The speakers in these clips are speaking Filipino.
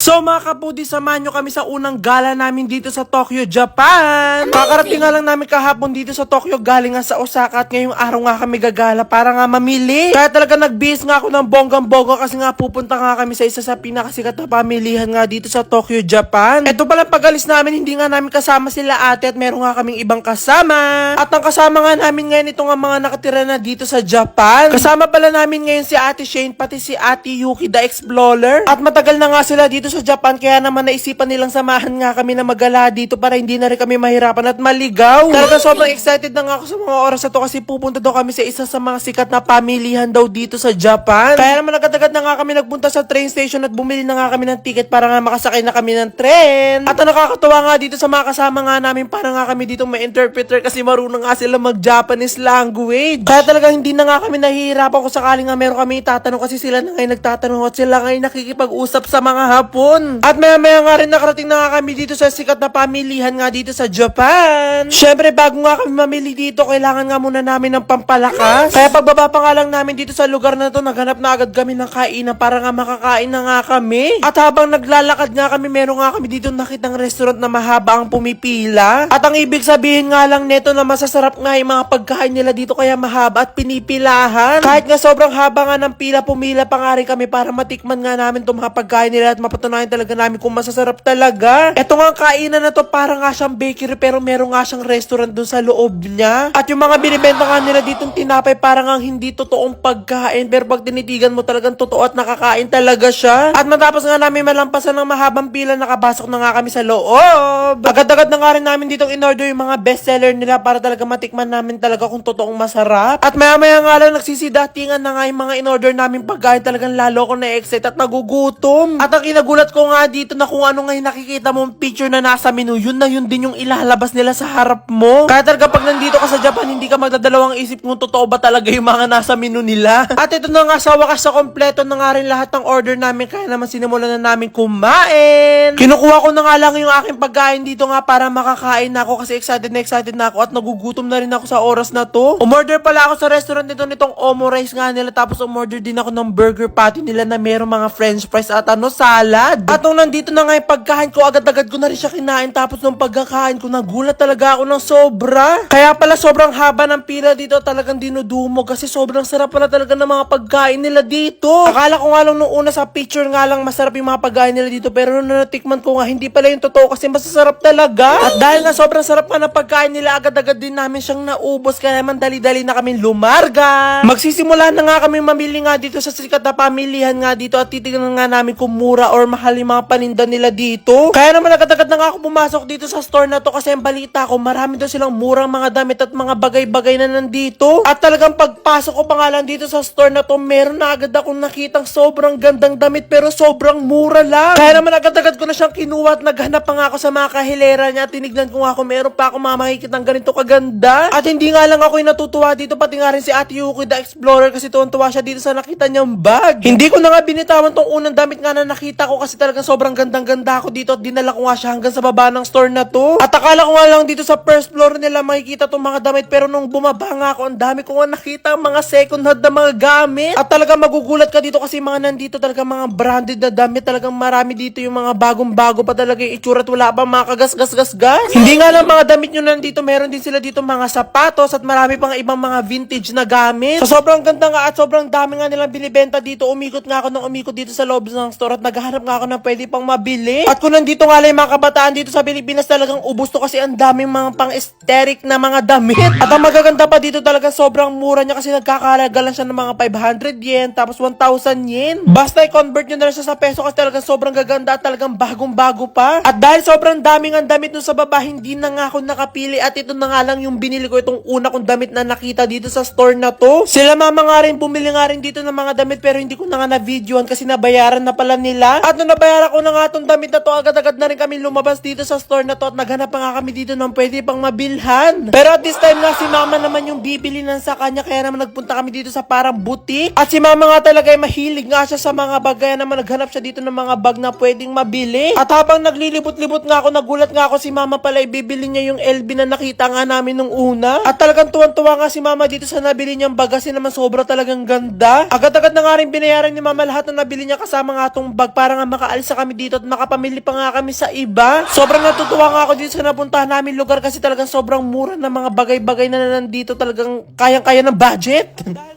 So mga kapudi, samahan nyo kami sa unang gala namin dito sa Tokyo, Japan. Kakarating nga lang namin kahapon dito sa Tokyo, galing nga sa Osaka at ngayong araw nga kami gagala para nga mamili. Kaya talaga nagbihis nga ako ng bonggang-bongga kasi nga pupunta nga kami sa isa sa pinakasikat na pamilihan nga dito sa Tokyo, Japan. Ito pala pag-alis namin, hindi nga namin kasama sila ate at meron nga kaming ibang kasama. At ang kasama nga namin ngayon ito mga nakatira na dito sa Japan. Kasama pala namin ngayon si ate Shane pati si ate Yuki the Explorer. At matagal na nga sila dito sa Japan kaya naman naisipan nilang samahan nga kami na magala dito para hindi na rin kami mahirapan at maligaw. Talaga sobrang excited na nga ako sa mga oras na to kasi pupunta daw kami sa isa sa mga sikat na pamilihan daw dito sa Japan. Kaya naman agad-agad na nga kami nagpunta sa train station at bumili na nga kami ng ticket para nga makasakay na kami ng tren. At ang nakakatawa nga dito sa mga kasama nga namin para nga kami dito may interpreter kasi marunong nga sila mag-Japanese language. Kaya talaga hindi na nga kami nahihirapan kung sakali nga meron kami itatanong kasi sila na ngayon nagtatanong at sila ngayon nakikipag-usap sa mga hapon. At maya maya nga rin nakarating na nga kami dito sa sikat na pamilihan nga dito sa Japan. Syempre bago nga kami mamili dito kailangan nga muna namin ng pampalakas. Kaya pagbaba pa nga lang namin dito sa lugar na to naghanap na agad kami ng kainan para nga makakain na nga kami. At habang naglalakad nga kami meron nga kami dito nakitang restaurant na mahaba ang pumipila. At ang ibig sabihin nga lang neto na masasarap nga yung mga pagkain nila dito kaya mahaba at pinipilahan. Kahit nga sobrang haba nga ng pila, pumila pa nga rin kami para matikman nga namin itong mga pagkain nila at mapatunayan talaga namin kung masasarap talaga. Ito nga kainan na to para nga siyang bakery pero meron nga siyang restaurant dun sa loob niya. At yung mga binibenta nga nila ditong tinapay para nga hindi totoong pagkain pero pag tinitigan mo talagang totoo at nakakain talaga siya. At matapos nga namin malampasan ng mahabang pila, nakabasok na nga kami sa loob. Agad-agad na nga rin namin ditong in-order yung mga bestseller nila para talaga matikman namin talaga kung totoong masarap. At maya-maya nga lang nagsisidatingan na nga yung mga in-order namin pagkain talagang lalo ko na-excite at nagugutom. At ang kinagulat ko nga dito na kung ano nga yung nakikita mong picture na nasa menu, yun na yun din yung ilalabas nila sa harap mo. Kaya talaga pag nandito ka sa Japan, hindi ka magdadalawang isip kung totoo ba talaga yung mga nasa menu nila. At ito na nga sa wakas sa kompleto na nga rin lahat ng order namin kaya naman sinimulan na namin kumain. Kinukuha ko na nga lang yung aking pagkain dito nga para makakain na ako kasi excited na excited na ako at nagugutom na rin ako sa oras na to. Umorder pala ako sa restaurant nito nitong Omo Rice nga nila tapos umorder din ako ng burger patty nila na merong mga french fries at ano salad. At nung nandito na nga yung pagkain ko agad-agad ko na rin siya kinain tapos nung pagkakain ko nagulat talaga ako ng sobra. Kaya pala sobrang haba ng pila dito talagang dinudumo kasi sobrang sarap pala talaga ng mga pagkain nila dito. Akala ko nga lang nung una sa picture nga lang masarap yung mga pagkain nila dito pero nung natikman ko nga hindi pala yung totoo kasi masasarap talaga. At dahil nga sobrang sarap nga ng pagkain nila agad-agad din namin siyang naubos kaya naman dali-dali na kami lumarga. Magsisimula na nga kami mamili nga dito sa sikat na pamilihan nga dito at titignan nga namin kung mura or mahal yung mga paninda nila dito. Kaya naman agad-agad na nga ako pumasok dito sa store na to kasi ang balita ko marami daw silang murang mga damit at mga bagay-bagay na nandito. At talagang pagpasok ko pa nga lang dito sa store na to meron na agad akong nakitang sobrang gandang damit pero sobrang mura lang. Kaya naman agad-agad ko na siyang kinuha at naghanap pa nga ako sa mga kahilera niya. Tinignan ko nga kung meron pa ako mamakikita ng ganito kaganda. At hindi nga lang ako yung natutuwa dito pati nga rin si Ate Yuki the Explorer kasi tuwan-tuwa siya dito sa nakita niyang bag. Hindi ko na nga binitawan tong unang damit nga na nakita ko kasi talagang sobrang gandang-ganda ako dito at dinala ko nga siya hanggang sa baba ng store na to. At akala ko nga lang dito sa first floor nila makikita tong mga damit pero nung bumaba nga ako ang dami ko nga nakita mga second hand na mga gamit. At talaga magugulat ka dito kasi mga nandito talaga mga branded na damit talagang marami dito yung mga bagong-bago pa talaga yung itsura at wala pa mga kagas-gas-gas-gas. Hindi nga lang mga damit nyo nandito meron din sila dito mga sapatos at marami pang ibang mga vintage na gamit. So sobrang ganda nga at sobrang dami nga nilang binibenta dito. Umikot nga ako ng umikot dito sa loob ng store at naghahanap nga ako ng pwede pang mabili. At kung nandito nga lang yung mga kabataan dito sa Pilipinas talagang ubos to kasi ang daming mga pang aesthetic na mga damit. At ang magaganda pa dito talaga sobrang mura niya kasi nagkakalaga lang siya ng mga 500 yen tapos 1,000 yen. Basta i-convert nyo na lang siya sa peso kasi talagang sobrang gaganda at talagang bagong-bago pa. At dahil sobrang daming ang damit dun sa baba, hindi na nga ako nakapili at ito na nga lang yung binili ko itong una kong damit na nakita dito sa store na to. Sila mama nga rin bumili nga rin dito ng mga damit pero hindi ko na nga na-videoan kasi nabayaran na pala nila. At nung nabayaran ko na nga itong damit na to, agad-agad na rin kami lumabas dito sa store na to at naghanap nga kami dito ng pwede pang mabilhan. Pero at this time nga si mama naman yung bibili ng sa kanya kaya naman nagpunta kami dito sa parang boutique. At si mama nga talaga ay mahilig nga siya sa mga bag kaya naman naghanap siya dito ng mga bag na pwedeng mabili. At habang naglilibot-libot nga ako, nagulat nga ako si mama pala ibibili niya yung LB na nakita nga namin nung una. At talagang tuwan-tuwa nga si mama dito sa nabili niyang bag kasi naman sobra talagang ganda. Agad-agad na nga rin binayaran ni mama lahat na nabili niya kasama nga tong bag para nga makaalis na kami dito at makapamili pa nga kami sa iba. Sobrang natutuwa nga ako dito sa napuntahan namin lugar kasi talagang sobrang mura ng mga bagay-bagay na nandito talagang kayang-kaya ng budget.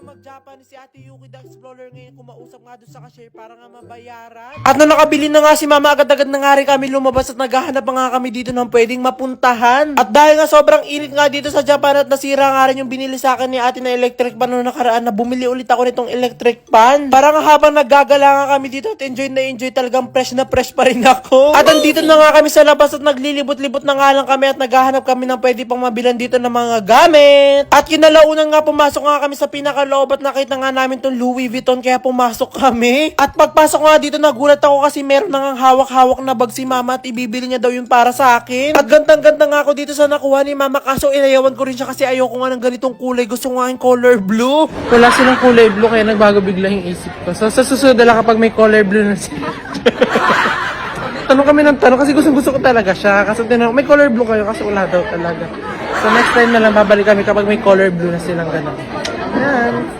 Mama mag-Japan, si Ate Yuki the Explorer ngayon kumausap nga doon sa cashier para nga mabayaran. At nung nakabili na nga si Mama, agad-agad na nga rin kami lumabas at naghahanap nga kami dito ng pwedeng mapuntahan. At dahil nga sobrang init nga dito sa Japan at nasira nga rin yung binili sa akin ni ate na electric pan nung nakaraan na bumili ulit ako nitong electric pan. Parang habang naggagala nga kami dito at enjoy na enjoy talagang fresh na fresh pa rin ako. At andito na nga kami sa labas at naglilibot-libot na nga lang kami at naghahanap kami ng pwede pang mabilan dito ng mga gamit. At kinalaunan nga pumasok nga kami sa pinakaloob at nakita nga namin tong Louis Vuitton kaya pumasok kami. At pagpasok nga dito nagulat ako kasi meron nang hawak-hawak na bag si mama at ibibili niya daw yun para sa akin. At gandang-ganda nga ako dito sa nakuha ni mama kaso inayawan ko rin siya kasi ayoko nga ng ganitong kulay. Gusto nga yung color blue. Wala silang kulay blue kaya nagbago bigla yung isip ko. So sa susunod na kapag may color blue na siya. tanong kami ng tanong kasi gusto gusto ko talaga siya. Kasi tinanong, may color blue kayo kasi wala daw talaga. So next time na lang babalik kami kapag may color blue na silang ganun. and